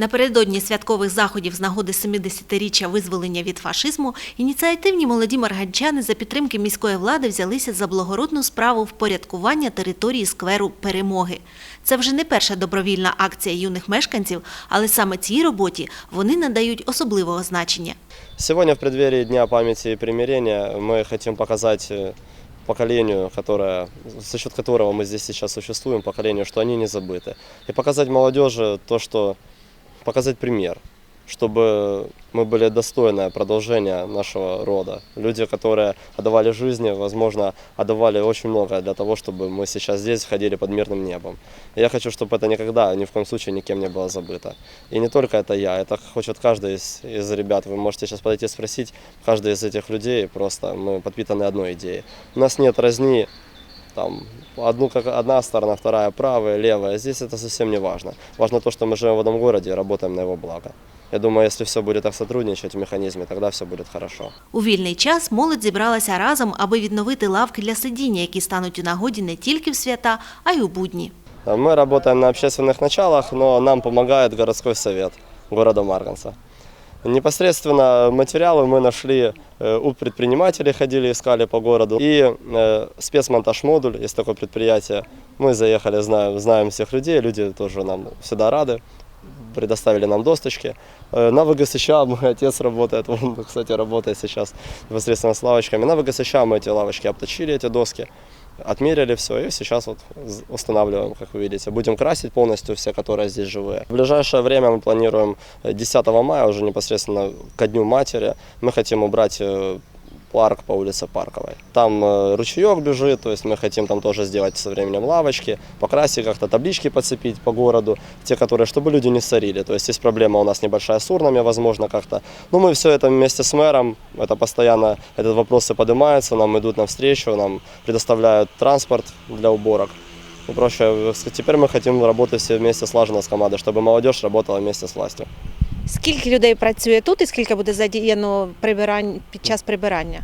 Напередодні святкових заходів з нагоди 70-річчя визволення від фашизму ініціативні молоді марганчани за підтримки міської влади взялися за благородну справу впорядкування території скверу перемоги. Це вже не перша добровільна акція юних мешканців, але саме цій роботі вони надають особливого значення. Сегодня в преддверии Дня памяти и примирения мы хотим показать э, поколению, которое, за счет которого мы здесь сейчас существуем, поколению, что они не забыты. И показать молодежи то, что показать пример, чтобы мы были достойное продолжение нашего рода. Люди, которые отдавали жизни, возможно, отдавали очень многое для того, чтобы мы сейчас здесь ходили под мирным небом. И я хочу, чтобы это никогда, ни в коем случае никем не было забыто. И не только это я, это хочет каждый из, из ребят. Вы можете сейчас подойти и спросить, каждый из этих людей, просто мы подпитаны одной идеей. У нас нет разни, там, одну, как одна сторона, вторая правая, левая. Здесь это совсем не важно. Важно то, что мы живем в одном городе и работаем на его благо. Я думаю, если все будет так сотрудничать в механизме, тогда все будет хорошо. У вільний час молодь зібралася разом, аби відновити лавки для сидіння, які стануть у нагоді не тільки в свята, а й у будні. Мы работаем на общественных началах, но нам помогает городской совет города Марганца. Непосредственно материалы мы нашли э, у предпринимателей, ходили, искали по городу. И э, спецмонтаж модуль, есть такое предприятие. Мы заехали, знаем, знаем всех людей, люди тоже нам всегда рады. Предоставили нам досточки. Э, На ВГСЧ мой отец работает, он, кстати, работает сейчас непосредственно с лавочками. На ВГСЧ мы эти лавочки обточили, эти доски отмерили все и сейчас вот з- устанавливаем, как вы видите. Будем красить полностью все, которые здесь живые. В ближайшее время мы планируем э, 10 мая, уже непосредственно ко Дню Матери, мы хотим убрать э, парк по улице Парковой. Там э, ручеек бежит, то есть мы хотим там тоже сделать со временем лавочки, покрасить как-то таблички подцепить по городу, те, которые, чтобы люди не сорили. То есть есть проблема у нас небольшая с урнами, возможно, как-то. Но мы все это вместе с мэром, это постоянно, этот вопрос и поднимается, нам идут навстречу, нам предоставляют транспорт для уборок. И проще, теперь мы хотим работать все вместе слаженно с командой, чтобы молодежь работала вместе с властью. Скільки людей працює тут і скільки буде задіяно прибирань під час прибирання?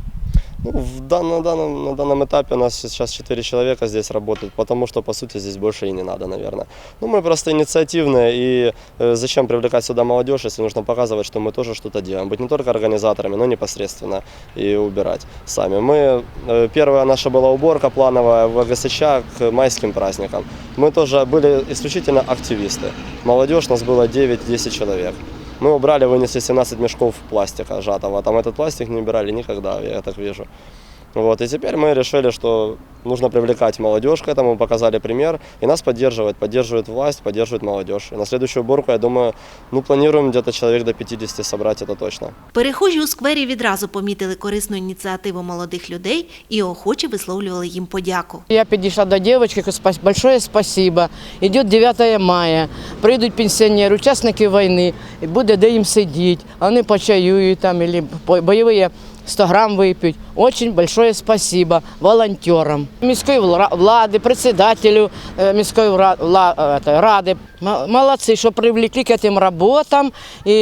Ну, в дан- на, данном, на данном этапе у нас сейчас 4 человека здесь работают, потому что, по сути, здесь больше и не надо, наверное. Ну, мы просто инициативные, и э, зачем привлекать сюда молодежь, если нужно показывать, что мы тоже что-то делаем. Быть не только организаторами, но непосредственно и убирать сами. Мы, э, первая наша была уборка плановая в ГСЧ к майским праздникам. Мы тоже были исключительно активисты. Молодежь, нас было 9-10 человек. Мы убрали, вынесли 17 мешков пластика сжатого. Там этот пластик не убирали никогда, я так вижу. Вот, и теперь мы решили, что нужно привлекать молодежь к этому, показали пример, и нас поддерживает, поддерживает власть, поддерживает молодежь. И на следующую уборку, я думаю, ну, планируем где-то человек до 50 собрать, это точно. Перехожі у сквері відразу помітили корисну ініціативу молодих людей і охоче висловлювали їм подяку. Я підійшла до дівчинки, кажу, «Спас- большое спасибо. Іде 9 мая, прийдуть пенсіонери, учасники війни, і буде де їм сидіти, а вони почаюють там, або по- бойові 100 грам вип'ють. Очень большое спасибо волонтерам, міської вла- влади, председателю е, міської е, ради. Молодці, що привлекли к цим роботам, і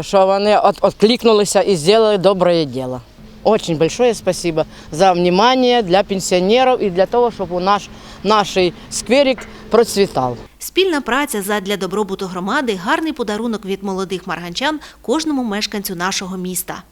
що вони от- откликнулися і зробили добре діло. Очень большое спасибо за внимание для пенсионеров и для того, чтобы наш, наш скверик процветал. Спільна праця задля добробуту громади гарний подарунок від молодих марганчан кожному мешканцю нашого міста.